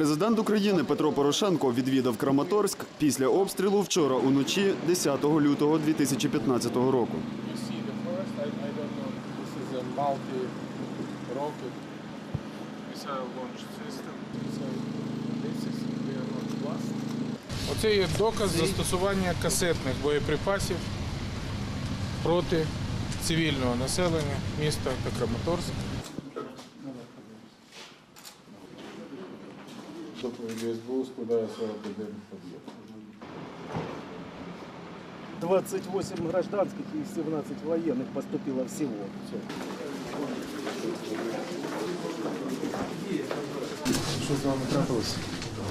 Президент України Петро Порошенко відвідав Краматорськ після обстрілу вчора уночі 10 лютого 2015 року. Оце є доказ застосування касетних боєприпасів проти цивільного населення міста та Краматорськ. Доповідь СБУ складає 41 об'єкт. 28 гражданских и 17 военных поступило всего. Все. Що з вами трапилося?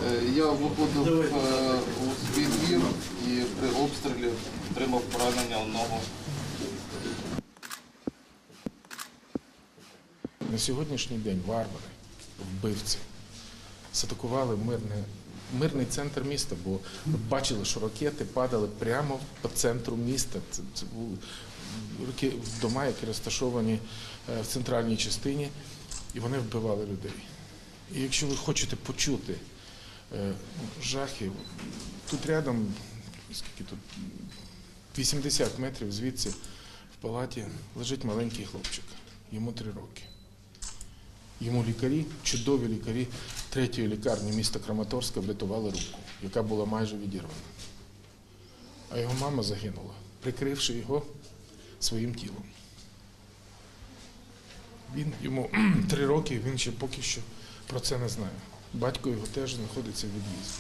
Е, Я виходив е, у свій двір і при обстрілі отримав поранення у ногу. На сьогоднішній день варвари, вбивці, заатакували мирне, мирний центр міста, бо бачили, що ракети падали прямо по центру міста. Це, це були раке- дома, які розташовані е, в центральній частині, і вони вбивали людей. І якщо ви хочете почути е, жахи, тут рядом, скільки тут, 80 метрів звідси в палаті лежить маленький хлопчик, йому три роки. Йому лікарі, чудові лікарі третьої лікарні міста Краматорська врятували руку, яка була майже відірвана. А його мама загинула, прикривши його своїм тілом. Він йому три роки, він ще поки що про це не знає. Батько його теж знаходиться в від'їзді.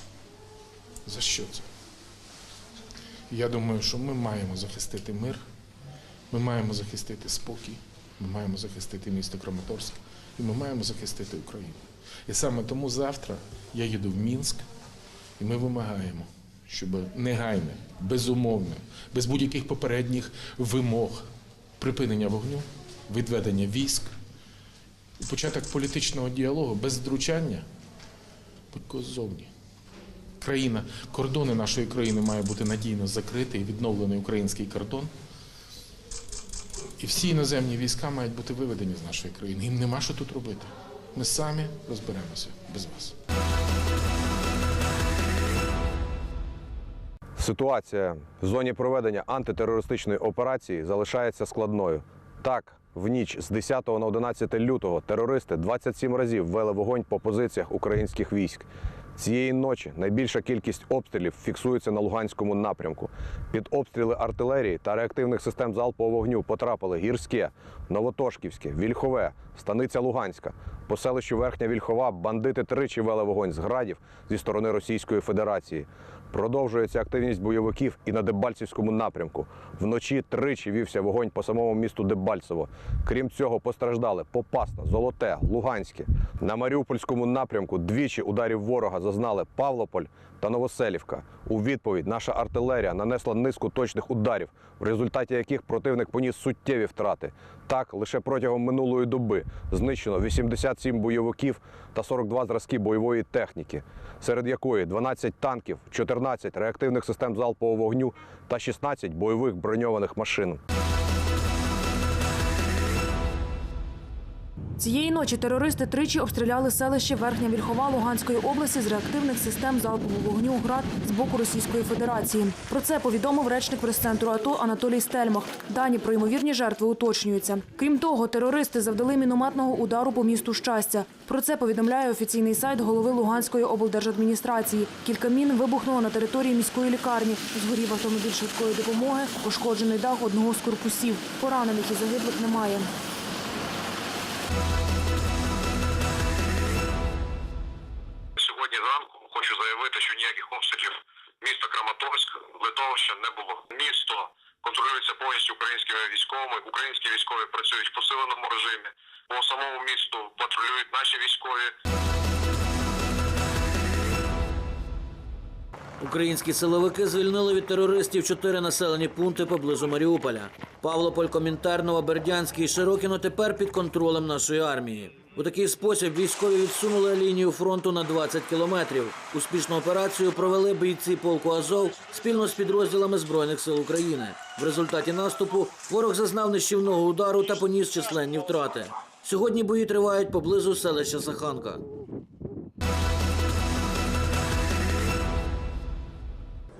За що це? Я думаю, що ми маємо захистити мир, ми маємо захистити спокій, ми маємо захистити місто Краматорськ і ми маємо захистити Україну. І саме тому завтра я їду в Мінськ, і ми вимагаємо, щоб негайне, безумовне, без будь-яких попередніх вимог припинення вогню, відведення військ, початок політичного діалогу без втручання будь-кого. Країна, кордони нашої країни мають бути надійно закриті і відновлений український кордон. І всі іноземні війська мають бути виведені з нашої країни. Їм нема що тут робити. Ми самі розберемося без вас. Ситуація в зоні проведення антитерористичної операції залишається складною. Так, в ніч з 10 на 11 лютого терористи 27 разів вели вогонь по позиціях українських військ. Цієї ночі найбільша кількість обстрілів фіксується на Луганському напрямку. Під обстріли артилерії та реактивних систем залпового вогню потрапили Гірське, Новотошківське, Вільхове, Станиця Луганська. По селищу Верхня Вільхова бандити тричі вели вогонь з градів зі сторони Російської Федерації. Продовжується активність бойовиків і на Дебальцівському напрямку. Вночі тричі вівся вогонь по самому місту Дебальцево. Крім цього, постраждали Попасна, Золоте, Луганське. На Маріупольському напрямку двічі ударів ворога зазнали Павлополь та Новоселівка. У відповідь наша артилерія нанесла низку точних ударів, в результаті яких противник поніс суттєві втрати. Так, лише протягом минулої доби знищено 87 бойовиків та 42 зразки бойової техніки, серед якої 12 танків, 14 реактивних систем залпового вогню та 16 бойових броньованих машин. Цієї ночі терористи тричі обстріляли селище Верхня Вільхова Луганської області з реактивних систем залпового вогню «Град» з боку Російської Федерації. Про це повідомив речник прес-центру АТО Анатолій Стельмах. Дані про ймовірні жертви уточнюються. Крім того, терористи завдали мінометного удару по місту щастя. Про це повідомляє офіційний сайт голови Луганської облдержадміністрації. Кілька мін вибухнуло на території міської лікарні. Згорів автомобіль швидкої допомоги, пошкоджений дах одного з корпусів. Поранених і загиблих немає. Міста Краматорськ, Литовища не було. Місто контролюється повністю українськими військовими. Українські військові працюють в посиленому режимі. По самому місту патрулюють наші військові. Українські силовики звільнили від терористів чотири населені пункти поблизу Маріуполя. Павлополь, Комінтерново, Бердянський і Широкіно тепер під контролем нашої армії. У такий спосіб військові відсунули лінію фронту на 20 кілометрів. Успішну операцію провели бійці полку Азов спільно з підрозділами збройних сил України. В результаті наступу ворог зазнав нищівного удару та поніс численні втрати. Сьогодні бої тривають поблизу селища Саханка.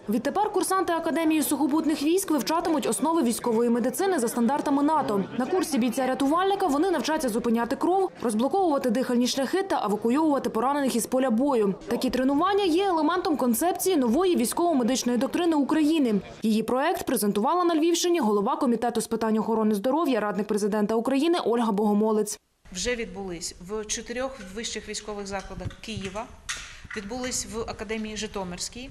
Відтепер курсанти Академії сухопутних військ вивчатимуть основи військової медицини за стандартами НАТО. На курсі бійця-рятувальника вони навчаться зупиняти кров, розблоковувати дихальні шляхи та евакуйовувати поранених із поля бою. Такі тренування є елементом концепції нової військово-медичної доктрини України. Її проект презентувала на Львівщині голова комітету з питань охорони здоров'я, радник президента України Ольга Богомолець. вже відбулись в чотирьох вищих військових закладах Києва, відбулись в Академії Житомирській.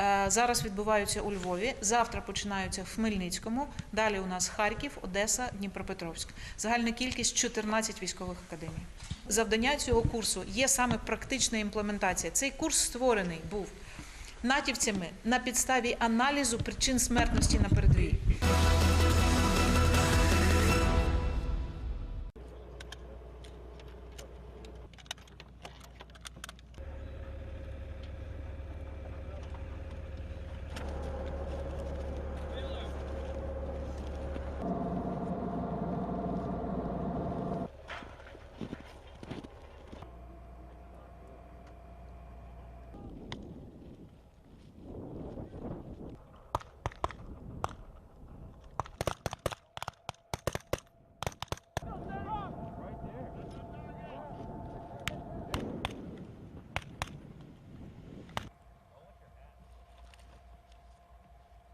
Е, Зараз відбуваються у Львові. Завтра починаються в Хмельницькому. Далі у нас Харків, Одеса, Дніпропетровськ. Загальна кількість 14 військових академій. Завдання цього курсу є саме практична імплементація. Цей курс створений був натівцями на підставі аналізу причин смертності на передовій.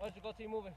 Chodź, go i moving?